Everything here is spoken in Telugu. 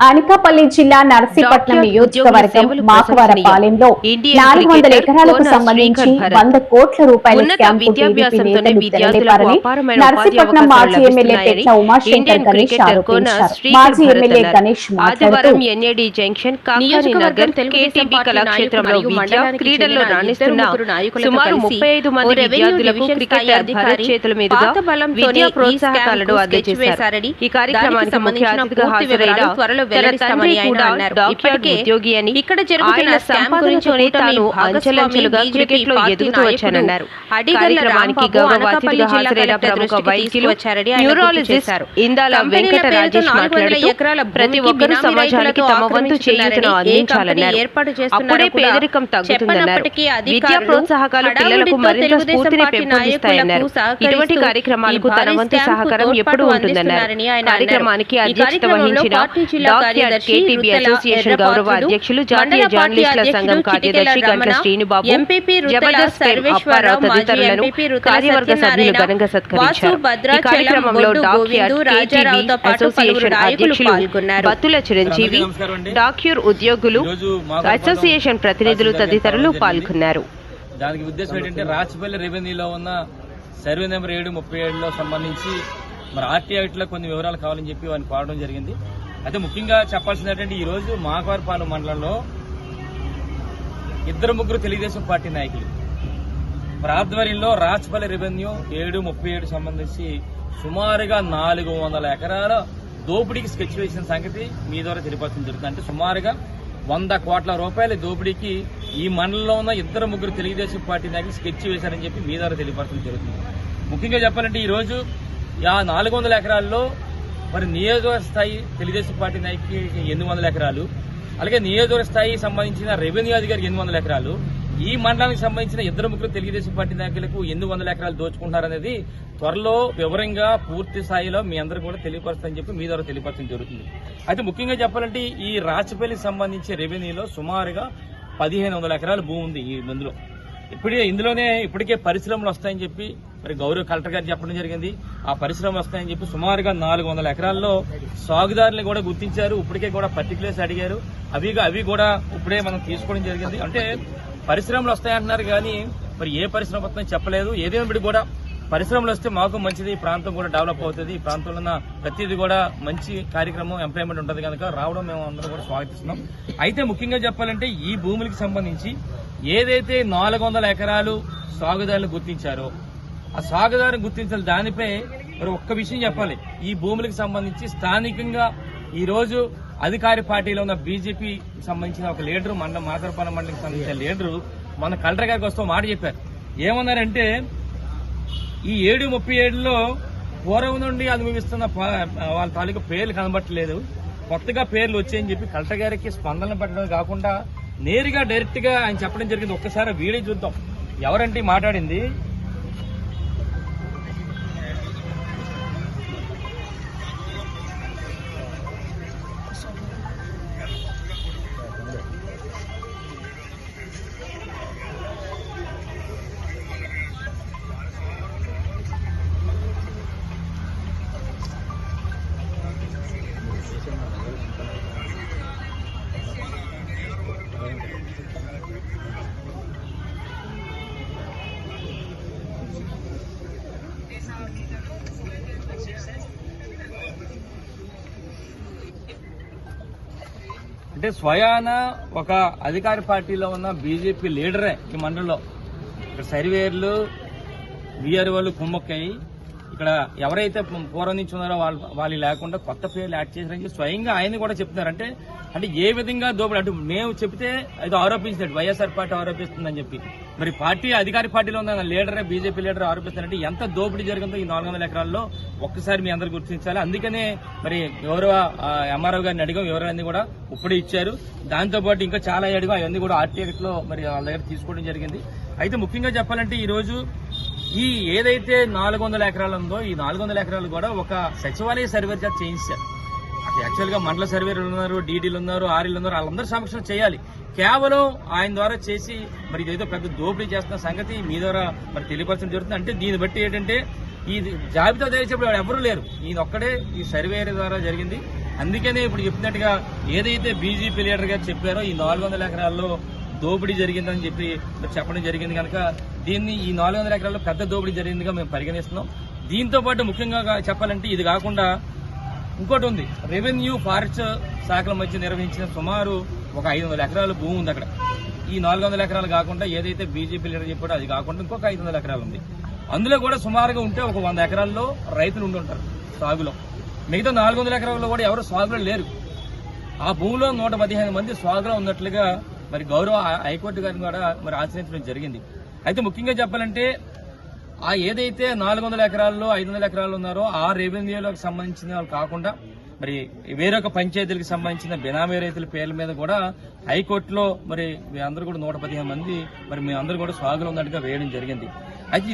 అనకాపల్లి జిల్లా నర్సీపట్నం నియోజకవర్గం మాకవరపాలెంలో నాలుగు వందల ఎకరాలకు సంబంధించి. వంద కోట్ల రూపాయల నర్సీపట్నం మాజీ ఎమ్మెల్యే పెచ్చ ఉమాశంకర్ గణేష్ ఆరోపించారు మాజీ ఎమ్మెల్యే. గణేష్ మాట్లాడుతూ జంక్షన్ నియోజకవర్గం కేటీబీ కళాక్షేత్రంలో విద్య క్రీడల్లో రాణిస్తున్న సుమారు ముప్పై ఐదు మంది విద్యార్థులకు అధికారి చేతుల మీదుగా విద్యా ఈ ప్రోత్సాహకాలను అందజేశారు కార్యక్రమానికి ముఖ్య అతిథిగా హాజరైన త్వరలో వెల్లడిస్తామని ఆయన అన్నారు. ఇప్పటికే ఉద్యోగి అని ఇక్కడ జరుగుతున్న స్కామ్ గురించి తాను అంచెలంచెలుగా క్రికెట్లో పార్టీ ఎదుగుతూ వచ్చానన్నారు కార్యక్రమానికి గౌరవ అతిథిగా హాజరైన ప్రముఖ వైద్యులు న్యూరాలజిస్ట్. ఇందాల వెంకట రాజేష్ 400 మాట్లాడుతూ ఎకరాల ప్రతి ఒక్కరూ సమాజానికి తమ వంతు చేయూతను అందించాలన్నారు కంపెనీ ఏర్పాటు చేస్తున్నారో అప్పుడే పేదరికం తగ్గుతుందన్నారు విద్యా ప్రోత్సాహకాలు పిల్లలకు మరింత స్ఫూర్తిని పెంపొందిస్తాయన్నారు ఇటువంటి కార్యక్రమాలకు తన వంతు సహకారం ఎప్పుడూ ఉంటుందన్నారు. కార్యక్రమానికి అధ్యక్షత వహించిన కార్యదర్శి కేటీబీ అసోసియేషన్ గౌరవ అధ్యక్షులు జాతీయ జర్నలిస్టుల సంఘం గంట శ్రీనుబాబు ఎంపీపీ జబర్దస్త్ సర్వేశ్వరరావు, తదితరులను కార్యవర్గ సభ్యులు ఘనంగా సత్కరించారు ఈ కార్యక్రమంలో కేటీబీ అసోసియేషన్ అధ్యక్షులు. బత్తుల చిరంజీవి. డాక్యూర్ ఉద్యోగులు అసోసియేషన్ ప్రతినిధులు తదితరులు. పాల్గొన్నారు దానికి ఉద్దేశం ఏంటంటే రాచపల్లి రెవెన్యూలో ఉన్న సర్వే నెంబర్ ఏడు ముప్పై ఏడులో సంబంధించి మరి ఆర్టీ యాక్ట్లో కొన్ని వివరాలు కావాలని చెప్పి వారిని కోరడం జరిగింది అయితే ముఖ్యంగా చెప్పాల్సింది ఏంటంటే ఈ రోజు మాకవారిపాలెం మండలంలో ఇద్దరు ముగ్గురు తెలుగుదేశం పార్టీ నాయకులు. ప్రాధ్వర్యంలో ఆధ్వర్యంలో రాచపల్లి రెవెన్యూ ఏడు ముప్పై ఏడు సంబంధించి సుమారుగా నాలుగు వందల ఎకరాల దోపిడీకి స్కెచ్ వేసిన సంగతి మీ ద్వారా తెలియపరచడం జరుగుతుంది. అంటే సుమారుగా వంద కోట్ల రూపాయల దోపిడీకి ఈ మండలంలో ఉన్న ఇద్దరు ముగ్గురు తెలుగుదేశం పార్టీ నాయకులు స్కెచ్ వేశారని చెప్పి మీ ద్వారా తెలియపరచడం జరుగుతుంది. ముఖ్యంగా చెప్పాలంటే ఈరోజు ఆ నాలుగు వందల ఎకరాల్లో మరి నియోజకవర్గ స్థాయి తెలుగుదేశం పార్టీ నాయకు ఎనిమిది వందల ఎకరాలు అలాగే నియోజకవర్గ స్థాయి సంబంధించిన రెవెన్యూ అధికారికి ఎనిమిది వందల ఎకరాలు. ఈ మండలానికి సంబంధించిన ఇద్దరు ముగ్గురు తెలుగుదేశం పార్టీ నాయకులకు ఎనిమిది వందల ఎకరాలు దోచుకుంటున్నారనేది త్వరలో వివరంగా పూర్తి స్థాయిలో మీ అందరూ కూడా తెలియపరుస్తారని చెప్పి మీ ద్వారా తెలియపరచడం జరుగుతుంది. అయితే ముఖ్యంగా చెప్పాలంటే ఈ రాచపల్లికి సంబంధించి రెవెన్యూలో సుమారుగా పదిహేను వందల ఎకరాల భూమి ఉంది ఈ మందులో. ఇప్పుడే ఇందులోనే ఇప్పటికే పరిశ్రమలు వస్తాయని చెప్పి మరి గౌరవ కలెక్టర్ గారు చెప్పడం జరిగింది. ఆ పరిశ్రమలు వస్తాయని చెప్పి సుమారుగా నాలుగు వందల ఎకరాల్లో సాగుదారులు కూడా గుర్తించారు. ఇప్పటికే కూడా పర్టికులర్స్ అడిగారు. అవి అవి కూడా ఇప్పుడే మనం తీసుకోవడం జరిగింది. అంటే పరిశ్రమలు వస్తాయంటున్నారు కానీ మరి ఏ పరిశ్రమ వస్తుందని చెప్పలేదు. ఏదేమిటి కూడా పరిశ్రమలు వస్తే మాకు మంచిది. ఈ ప్రాంతం కూడా డెవలప్ అవుతుంది. ఈ ప్రాంతంలో ఉన్న ప్రతిదీ కూడా మంచి కార్యక్రమం ఎంప్లాయ్మెంట్ ఉంటుంది కనుక రావడం మేము అందరం కూడా స్వాగతిస్తున్నాం. అయితే ముఖ్యంగా చెప్పాలంటే ఈ భూములకి సంబంధించి ఏదైతే నాలుగు వందల ఎకరాలు సాగుదారులు గుర్తించారో ఆ సాగుదారు గుర్తించిన దానిపై మరి ఒక్క విషయం చెప్పాలి. ఈ భూములకు సంబంధించి స్థానికంగా ఈ రోజు అధికార పార్టీలో ఉన్న బీజేపీ సంబంధించిన ఒక లీడరు మండలం మాదరపాలెం మండలికి సంబంధించిన లీడరు మన కలెక్టర్ గారికి వస్తూ మాట చెప్పారు. ఏమన్నారంటే ఈ ఏడు ముప్పై ఏడులో పూర్వం నుండి అనుభవిస్తున్న వాళ్ళ తాలూకు పేర్లు కనబట్టలేదు. కొత్తగా పేర్లు వచ్చాయని చెప్పి కలెక్టర్ గారికి స్పందన పెట్టడం కాకుండా నేరుగా డైరెక్ట్గా ఆయన చెప్పడం జరిగింది. ఒక్కసారి వీడియో చూద్దాం. ఎవరంటే మాట్లాడింది? అంటే స్వయాన ఒక అధికార పార్టీలో ఉన్న బీజేపీ లీడరే ఈ మండలిలో. ఇక్కడ సర్వేర్లు విఆర్ వాళ్ళు ఇక్కడ ఎవరైతే పూర్వం నుంచి ఉన్నారో వాళ్ళు వాళ్ళు లేకుండా కొత్త పేర్లు యాడ్ చేశారని స్వయంగా ఆయన కూడా చెప్తున్నారు. అంటే అంటే ఏ విధంగా దోపిడీ? అంటే మేము చెప్తే అది ఆరోపించినట్టు వైఎస్ఆర్ పార్టీ ఆరోపిస్తుందని చెప్పి. మరి పార్టీ అధికార పార్టీలో ఉన్న లీడరే బీజేపీ లీడర్ ఆరోపిస్తారంటే ఎంత దోపిడీ జరిగిందో ఈ నాలుగు వందల ఎకరాల్లో ఒక్కసారి మీ అందరు గుర్తించాలి. అందుకనే మరి గౌరవ ఎంఆర్ఓ గారిని అడిగాం. వివరాలన్నీ కూడా ఇప్పుడే ఇచ్చారు. దాంతో పాటు ఇంకా చాలా అడిగాం అవన్నీ కూడా ఆర్టీఎక్ట్లో మరి వాళ్ళ దగ్గర తీసుకోవడం జరిగింది. అయితే ముఖ్యంగా చెప్పాలంటే ఈరోజు ఈ ఏదైతే నాలుగు వందల ఎకరాలు ఉందో ఈ నాలుగు వందల ఎకరాలు కూడా ఒక సచివాలయ సర్వే చేత చేయించారు. అది యాక్చువల్గా మండల సర్వేలు ఉన్నారు డీడీలు ఉన్నారు ఆర్ఈలు ఉన్నారు వాళ్ళందరూ సమక్షం చేయాలి. కేవలం ఆయన ద్వారా చేసి మరి ఇదేదో పెద్ద దోపిడీ చేస్తున్న సంగతి మీ ద్వారా మరి తెలియపరచడం జరుగుతుంది. అంటే దీన్ని బట్టి ఏంటంటే ఈ జాబితా తెలిసేప్పుడు ఎవరు లేరు. ఈయన ఒక్కడే ఈ సర్వే ద్వారా జరిగింది. అందుకనే ఇప్పుడు చెప్పినట్టుగా ఏదైతే బీజేపీ లీడర్గా చెప్పారో ఈ నాలుగు వందల ఎకరాల్లో దోపిడీ జరిగిందని చెప్పి చెప్పడం జరిగింది కనుక దీన్ని ఈ నాలుగు వందల ఎకరాల్లో పెద్ద దోపిడీ జరిగిందిగా మేము పరిగణిస్తున్నాం. దీంతో పాటు ముఖ్యంగా చెప్పాలంటే ఇది కాకుండా ఇంకోటి ఉంది. రెవెన్యూ ఫారెస్ట్ శాఖల మధ్య నిర్వహించిన సుమారు ఒక ఐదు వందల ఎకరాల భూమి ఉంది అక్కడ. ఈ నాలుగు వందల ఎకరాలు కాకుండా ఏదైతే బీజేపీ లీడర్ చెప్పాడో అది కాకుండా ఇంకొక ఐదు వందల ఎకరాలు ఉంది. అందులో కూడా సుమారుగా ఉంటే ఒక వంద ఎకరాల్లో రైతులు ఉండుంటారు సాగులో. మిగతా నాలుగు వందల ఎకరాల్లో కూడా ఎవరు సాగులో లేరు. ఆ భూమిలో నూట పదిహేను మంది స్వాగలో ఉన్నట్లుగా మరి గౌరవ హైకోర్టు గారిని కూడా మరి ఆశ్రయించడం జరిగింది. అయితే ముఖ్యంగా చెప్పాలంటే ఆ ఏదైతే నాలుగు వందల ఎకరాల్లో ఐదు వందల ఎకరాలు ఉన్నారో ఆ రెవెన్యూలకు సంబంధించిన వాళ్ళు కాకుండా మరి వేరొక పంచాయతీలకు సంబంధించిన బినామీ రైతుల పేర్ల మీద కూడా హైకోర్టులో మరి మీ అందరూ కూడా నూట పదిహేను మంది మరి మీ అందరూ కూడా స్వాగులు ఉన్నట్టుగా వేయడం జరిగింది. అయితే